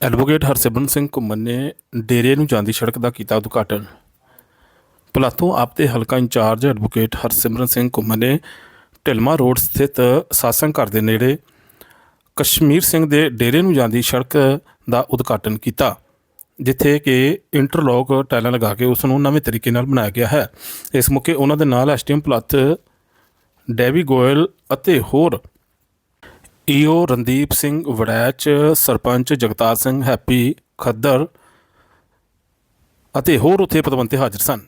Advocate Harsimran Singh ਘੁੰਮਣ ਨੇ ਡੇਰੇ ਨੂੰ ਜਾਂਦੀ ਸੜਕ ਦਾ ਕੀਤਾ ਉਦਘਾਟਨ। ਪਲਾਤੋਂ ਆਪ ਦੇ ਹਲਕਾ ਇੰਚਾਰਜ ਐਡਵੋਕੇਟ ਹਰਸਿਮਰਨ ਸਿੰਘ ਘੁੰਮਣ ਨੇ ਢਿਲਮਾ ਰੋਡ ਸਥਿਤ ਸਾਸੰਗ ਘਰ ਦੇ ਨੇੜੇ ਕਸ਼ਮੀਰ ਸਿੰਘ ਦੇ ਡੇਰੇ ਨੂੰ ਜਾਂਦੀ ਸੜਕ ਦਾ ਉਦਘਾਟਨ ਕੀਤਾ, ਜਿੱਥੇ ਕਿ ਇੰਟਰਲੌਕ ਟਾਈਲਾਂ ਲਗਾ ਕੇ ਉਸ ਨੂੰ ਨਵੇਂ ਤਰੀਕੇ ਨਾਲ ਬਣਾਇਆ ਗਿਆ ਹੈ। ਇਸ ਮੌਕੇ ਉਹਨਾਂ ਦੇ ਨਾਲ ਐਸਟੀਐਮ ਪਲੱਥ ਡੈਵੀ ਗੋਇਲ ਅਤੇ ਹੋਰ ਈਓ ਰਣਦੀਪ ਸਿੰਘ ਵੜੈਚ ਸਰਪੰਚ ਜਗਤਾਰ ਸਿੰਘ ਹੈਪੀ ਖੱਦਰ ਅਤੇ ਹੋਰ ਉੱਥੇ ਪਤਵੰਤੇ ਹਾਜ਼ਰ ਸਨ।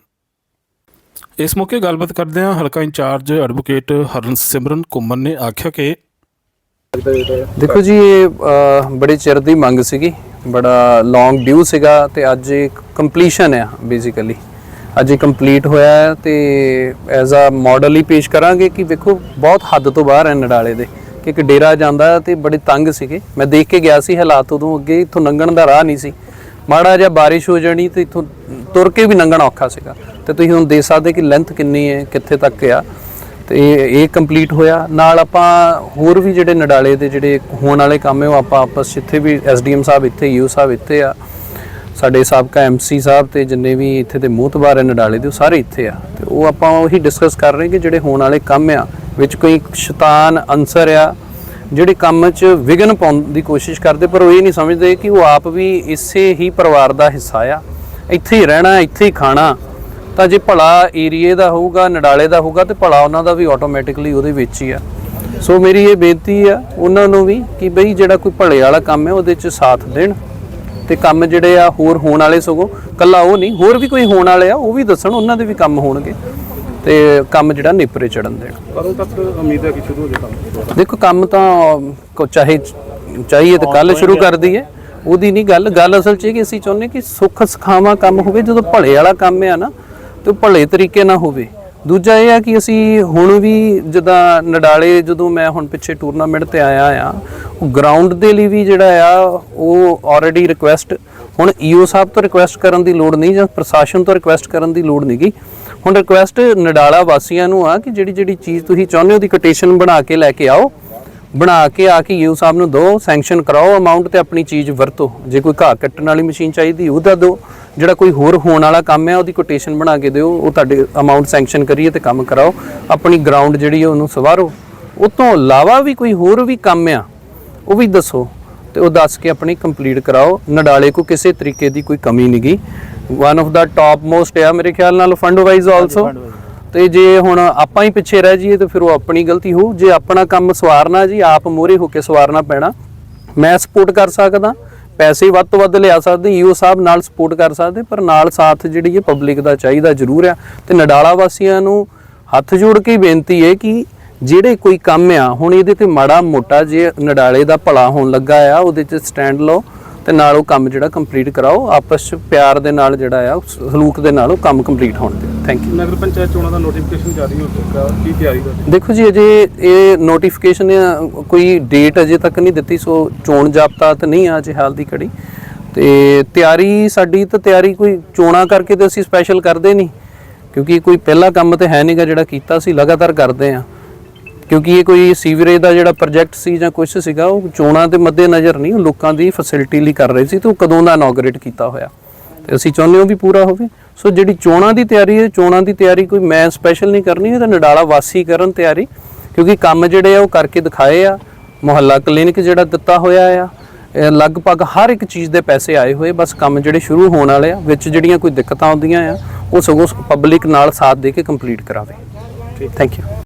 ਇਸ ਮੌਕੇ ਗੱਲਬਾਤ ਕਰਦਿਆਂ ਹਲਕਾ ਇੰਚਾਰਜ ਐਡਵੋਕੇਟ ਹਰਸਿਮਰਨ ਘੁੰਮਣ ਨੇ ਆਖਿਆ ਕਿ ਦੇਖੋ ਜੀ ਇਹ ਅ, ਬੜੇ ਚਿਰ ਦੀ ਮੰਗ ਸੀਗੀ ਬੜਾ ਲੌਂਗ ਡਿਊ ਸੀਗਾ ਤੇ ਅੱਜ ਕੰਪਲੀਸ਼ਨ ਹੈ ਬੇਸਿਕਲੀ ਅੱਜ ਕੰਪਲੀਟ ਹੋਇਆ ਹੈ ਤੇ ਐਜ਼ ਅ ਮਾਡਲ ਹੀ ਪੇਸ਼ ਕਰਾਂਗੇ ਕਿ ਵੇਖੋ ਬਹੁਤ ਹੱਦ ਤੋਂ ਬਾਹਰ ਹੈ ਨਡਾਲੇ ਦੇ। ਇੱਕ ਡੇਰਾ ਜਾਂਦਾ ਤੇ ਬੜੇ ਤੰਗ ਸੀਗੇ। ਮੈਂ ਦੇਖ ਕੇ ਗਿਆ ਸੀ ਹਾਲਾਤ ਉਦੋਂ ਅੱਗੇ, ਇੱਥੋਂ ਲੰਘਣ ਦਾ ਰਾਹ ਨਹੀਂ ਸੀ। ਮਾੜਾ ਜਿਹਾ ਬਾਰਿਸ਼ ਹੋ ਜਾਣੀ ਤੇ ਇੱਥੋਂ ਤੁਰ ਕੇ ਵੀ ਲੰਘਣਾ ਔਖਾ ਸੀਗਾ। ਤੇ ਤੁਸੀਂ ਹੁਣ ਦੇਖ ਸਕਦੇ ਕਿ ਲੈਂਥ ਕਿੰਨੀ ਹੈ, ਕਿੱਥੇ ਤੱਕ ਆ। ਤੇ ਇਹ ਕੰਪਲੀਟ ਹੋਇਆ। ਨਾਲ ਆਪਾਂ ਹੋਰ ਵੀ ਜਿਹੜੇ ਨਡਾਲੇ ਦੇ ਜਿਹੜੇ ਹੋਣ ਵਾਲੇ ਕੰਮ ਹੈ, ਉਹ ਆਪਾਂ ਆਪਸ 'ਚ ਇੱਥੇ ਵੀ ਐਸਡੀਐਮ ਸਾਹਿਬ ਇੱਥੇ ਯੂ ਸਾਹਿਬ ਇੱਥੇ ਆ। ਸਾਡੇ ਸਾਬਕਾ ਐਮਸੀ ਸਾਹਿਬ ਤੇ ਜਿੰਨੇ ਵੀ ਇੱਥੇ ਦੇ ਮੂਹਤਬਾਰ ਹੈ ਨਡਾਲੇ ਦੇ, ਉਹ ਸਾਰੇ ਇੱਥੇ ਆ। ਤੇ ਉਹ ਆਪਾਂ ਉਹੀ ਡਿਸਕਸ ਕਰ ਰਹੇ ਕਿ ਜਿਹੜੇ ਹੋਣ ਵਾਲੇ ਕੰਮ ਆ ਵਿੱਚ ਕੋਈ ਸ਼ੈਤਾਨ, ਅਨਸਰ ਆ, ਜਿਹੜੇ ਕੰਮ 'ਚ ਵਿਘਨ ਪਾਉਣ ਦੀ ਕੋਸ਼ਿਸ਼ ਕਰਦੇ, ਪਰ ਉਹ ਇਹ ਨਹੀਂ ਸਮਝਦੇ ਕਿ ਉਹ ਆਪ ਵੀ ਇਸੇ ਹੀ ਪਰਿਵਾਰ ਦਾ ਹਿੱਸਾ ਆ। ਇੱਥੇ ਹੀ ਰਹਿਣਾ, ਇੱਥੇ ਹੀ ਖਾਣਾ, ਤਾਂ ਜੇ ਭਲਾ ਏਰੀਏ ਦਾ ਹੋਊਗਾ, ਨਡਾਲੇ ਦਾ ਹੋਊਗਾ, ਤੇ ਭਲਾ ਉਹਨਾਂ ਦਾ ਵੀ ਆਟੋਮੈਟਿਕਲੀ ਉਹਦੇ ਵਿੱਚ ਹੀ ਆ। ਸੋ ਮੇਰੀ ਇਹ ਬੇਨਤੀ ਆ, ਉਹਨਾਂ ਨੂੰ ਵੀ ਕਿ ਬਈ ਜਿਹੜਾ ਕੋਈ ਭਲੇ ਵਾਲਾ ਕੰਮ ਹੈ, ਉਹਦੇ 'ਚ ਸਾਥ ਦੇਣ ਤੇ ਕੰਮ ਜਿਹੜੇ ਆ ਹੋਰ ਹੋਣ ਵਾਲੇ ਸਗੋਂ, ਕੱਲਾ ਉਹ ਨਹੀਂ, ਹੋਰ ਵੀ ਕੋਈ ਹੋਣ ਵਾਲੇ ਆ, ਉਹ ਵੀ ਦੱਸਣ, ਉਹਨਾਂ ਦੇ ਵੀ ਕੰਮ ਹੋਣਗੇ। ਤੇ ਕੰਮ ਜਿਹੜਾ ਨੇਪਰੇ ਚੜਨ ਦੇਣ ਕਦੋਂ ਤੱਕ ਉਮੀਦ ਹੈ ਕਿ ਸ਼ੁਰੂ ਹੋ ਕੰਮ? ਦੇਖੋ ਕੰਮ ਤਾਂ ਕੋ ਚਾਹੇ ਚਾਹੀਏ ਤਾਂ ਕੱਲ ਸ਼ੁਰੂ ਕਰ ਦਈਏ। ਉਹਦੀ ਨਹੀਂ ਗੱਲ। ਗੱਲ ਅਸਲ 'ਚ ਇਹ ਕਿ ਅਸੀਂ ਚਾਹੁੰਦੇ ਕਿ ਸੁੱਖ ਸਖਾਵਾ ਕੰਮ ਹੋਵੇ। ਜਦੋਂ ਭਲੇ ਵਾਲਾ ਕੰਮ ਆ ਨਾ ਤੇ ਭਲੇ ਤਰੀਕੇ ਨਾਲ ਹੋਵੇ। ਦੂਜਾ ਇਹ ਆ ਕਿ ਅਸੀਂ ਹੁਣ ਵੀ ਜਦਾਂ ਨਡਾਲੇ ਜਦੋਂ ਮੈਂ ਹੁਣ ਪਿੱਛੇ ਟੂਰਨਾਮੈਂਟ ਤੇ ਆਇਆ ਆ ਗਰਾਊਂਡ ਦੇ ਲਈ ਵੀ ਜਿਹੜਾ ਆ, ਉਹ ਆਲਰੇਡੀ ਰਿਕੁਐਸਟ ਹੁਣ ਈਓ ਸਾਹਿਬ ਤੋਂ ਰਿਕੁਐਸਟ ਕਰਨ ਦੀ ਲੋੜ ਨਹੀਂ ਜਾਂ ਪ੍ਰਸ਼ਾਸਨ ਤੋਂ ਰਿਕੁਐਸਟ ਕਰਨ ਦੀ ਲੋੜ ਨਹੀਂਗੀ ਹੁਣ ਰਿਕੁਐਸਟ ਨਡਾਲਾ ਵਾਸੀਆਂ ਨੂੰ ਆ ਕਿ ਜਿਹੜੀ ਜਿਹੜੀ ਚੀਜ਼ ਤੁਸੀਂ ਚਾਹੁੰਦੇ ਹੋ ਦੀ ਕੋਟੇਸ਼ਨ ਬਣਾ ਕੇ ਲੈ ਕੇ ਆਓ। ਬਣਾ ਕੇ ਆ ਕੇ ਯੂ ਸਾਹਿਬ ਨੂੰ ਦਿਓ ਸੈਂਕਸ਼ਨ ਕਰਾਓ ਅਮਾਉਂਟ ਤੇ ਆਪਣੀ ਚੀਜ਼ ਵਰਤੋ। ਜੇ ਕੋਈ ਘਾਹ ਕੱਟਣ ਵਾਲੀ ਮਸ਼ੀਨ ਚਾਹੀਦੀ, ਉਹਦਾ ਦਿਓ ਜਿਹੜਾ ਕੋਈ ਹੋਰ ਹੋਣ ਵਾਲਾ ਕੰਮ ਹੈ ਉਹਦੀ ਕੋਟੇਸ਼ਨ ਬਣਾ ਕੇ ਦਿਓ, ਉਹ ਤੁਹਾਡੇ ਅਮਾਉਂਟ ਸੈਂਕਸ਼ਨ ਕਰੀਏ ਤੇ ਕੰਮ ਕਰਾਓ। ਆਪਣੀ ਗਰਾਊਂਡ ਜਿਹੜੀ ਹੈ ਉਹਨੂੰ ਸਵਾਰੋ। ਉਹ ਤੋਂ ਇਲਾਵਾ ਵੀ ਕੋਈ ਹੋਰ ਵੀ ਕੰਮ ਆ ਉਹ ਵੀ ਦੱਸੋ ਤੇ ਉਹ ਦੱਸ ਕੇ ਆਪਣੀ ਕੰਪਲੀਟ ਕਰਾਓ। ਨਡਾਲੇ ਕੋ ਕਿਸੇ ਤਰੀਕੇ ਦੀ ਕੋਈ ਕਮੀ ਨਹੀਂ ਗਈ ਵਨ ਆਫ ਦਾ ਟਾਪ ਮੋਸਟ ਹੈ ਮੇਰੇ ਖਿਆਲ ਨਾਲ ਫੰਡ ਵਾਈਜ਼ ਆਲਸੋ ਤੇ ਜੇ ਹੁਣ ਆਪਾਂ ਹੀ ਪਿੱਛੇ ਰਹਿ ਜਾਈਏ ਤਾਂ ਫਿਰ ਉਹ ਆਪਣੀ ਗਲਤੀ ਹੋਊ। ਜੇ ਆਪਣਾ ਕੰਮ ਸਵਾਰਨਾ ਜੀ ਆਪ ਮੋਰੇ ਹੋ ਕੇ ਸਵਾਰਨਾ ਪੈਣਾ। ਮੈਂ ਸਪੋਰਟ ਕਰ ਸਕਦਾ। ਪੈਸੇ ਵੱਧ ਤੋਂ ਵੱਧ ਲਿਆ ਸਕਦੇ ਈਓ ਸਾਹਿਬ ਨਾਲ ਸਪੋਰਟ ਕਰ ਸਕਦੇ ਪਰ ਨਾਲ ਸਾਥ ਜਿਹੜੀ ਹੈ ਪਬਲਿਕ ਦਾ ਚਾਹੀਦਾ ਜ਼ਰੂਰ ਆ। ਤੇ ਨਡਾਲਾ ਵਾਸੀਆਂ ਨੂੰ ਹੱਥ ਜੋੜ ਕੇ ਬੇਨਤੀ ਹੈ ਕਿ ਜਿਹੜੇ ਕੋਈ ਕੰਮ ਆ ਹੁਣ ਇਹਦੇ ਤੇ ਮਾੜਾ ਮੋਟਾ ਜੇ ਨਡਾਲੇ ਦਾ ਭਲਾ ਹੋਣ ਲੱਗਾ ਆ ਉਹਦੇ 'ਚ ਸਟੈਂਡ ਲਓ ਤੇ ਨਾਲ ਉਹ ਕੰਮ ਜਿਹੜਾ ਕੰਪਲੀਟ ਕਰਾਓ ਆਪਸ 'ਚ ਪਿਆਰ ਦੇ ਨਾਲ ਜਿਹੜਾ ਆ ਸਲੂਕ ਦੇ ਨਾਲ ਉਹ ਕੰਮ ਕੰਪਲੀਟ ਹੋਣ ਦਿਓ ਥੈਂਕ ਯੂ ਨਗਰ ਪੰਚਾਇਤ ਚੋਣਾਂ ਦਾ ਨੋਟੀਫਿਕੇਸ਼ਨ ਜਾਰੀ ਹੋ ਚੁੱਕਾ ਕੀ ਤਿਆਰੀ ਹੈ ਦੇਖੋ ਜੀ ਅਜੇ ਇਹ ਨੋਟੀਫਿਕੇਸ਼ਨ ਕੋਈ ਡੇਟ ਅਜੇ ਤੱਕ ਨਹੀਂ ਦਿੱਤੀ ਸੋ ਚੋਣ ਜਾਬਤਾ ਤਾਂ ਨਹੀਂ ਆ ਅਜੇ ਹਾਲ ਦੀ ਘੜੀ। ਤੇ ਤਿਆਰੀ ਸਾਡੀ ਤਾਂ ਤਿਆਰੀ ਕੋਈ ਚੋਣਾਂ ਕਰਕੇ ਤੇ ਅਸੀਂ ਸਪੈਸ਼ਲ ਕਰਦੇ ਨਹੀਂ ਕਿਉਂਕਿ ਕੋਈ ਪਹਿਲਾ ਕੰਮ ਤੇ ਹੈ ਨਹੀਂਗਾ ਜਿਹੜਾ ਕੀਤਾ ਸੀ ਲਗਾਤਾਰ ਕਰਦੇ ਆ। ਕਿਉਂਕਿ ਇਹ ਕੋਈ ਸੀਵਰੇਜ ਦਾ ਜਿਹੜਾ ਪ੍ਰੋਜੈਕਟ ਸੀ ਜਾਂ ਕੁਝ ਸੀਗਾ ਉਹ ਚੋਣਾਂ ਦੇ ਮੱਦੇ ਨਜ਼ਰ ਨਹੀਂ ਉਹ ਲੋਕਾਂ ਦੀ ਫੈਸਿਲਿਟੀ ਲਈ ਕਰ ਰਹੇ ਸੀ ਤੇ ਉਹ ਕਦੋਂ ਦਾ ਇਨੋਗਰੇਟ ਕੀਤਾ ਹੋਇਆ। ਤੇ ਅਸੀਂ ਚਾਹੁੰਦੇ ਹਾਂ ਵੀ ਪੂਰਾ ਹੋਵੇ। ਸੋ ਜਿਹੜੀ ਚੋਣਾਂ ਦੀ ਤਿਆਰੀ ਹੈ ਚੋਣਾਂ ਦੀ ਤਿਆਰੀ ਕੋਈ ਮੈਂ ਸਪੈਸ਼ਲ ਨਹੀਂ ਕਰਨੀ ਇਹ ਤਾਂ ਨਡਾਲਾ ਵਾਸੀ ਕਰਨ ਤਿਆਰੀ। ਕਿਉਂਕਿ ਕੰਮ ਜਿਹੜੇ ਆ ਉਹ ਕਰਕੇ ਦਿਖਾਏ ਆ। ਮੁਹੱਲਾ ਕਲੀਨਿਕ ਜਿਹੜਾ ਦਿੱਤਾ ਹੋਇਆ ਆ ਲਗਭਗ ਹਰ ਇੱਕ ਚੀਜ਼ ਦੇ ਪੈਸੇ ਆਏ ਹੋਏ ਬਸ ਕੰਮ ਜਿਹੜੇ ਸ਼ੁਰੂ ਹੋਣ ਵਾਲੇ ਆ ਵਿੱਚ ਜਿਹੜੀਆਂ ਕੋਈ ਦਿੱਕਤਾਂ ਆਉਂਦੀਆਂ ਆ ਉਹ ਸਗੋਂ ਪਬਲਿਕ ਨਾਲ ਸਾਥ ਦੇ ਕੇ ਕੰਪਲੀਟ ਕਰਾਵੇ। Thank you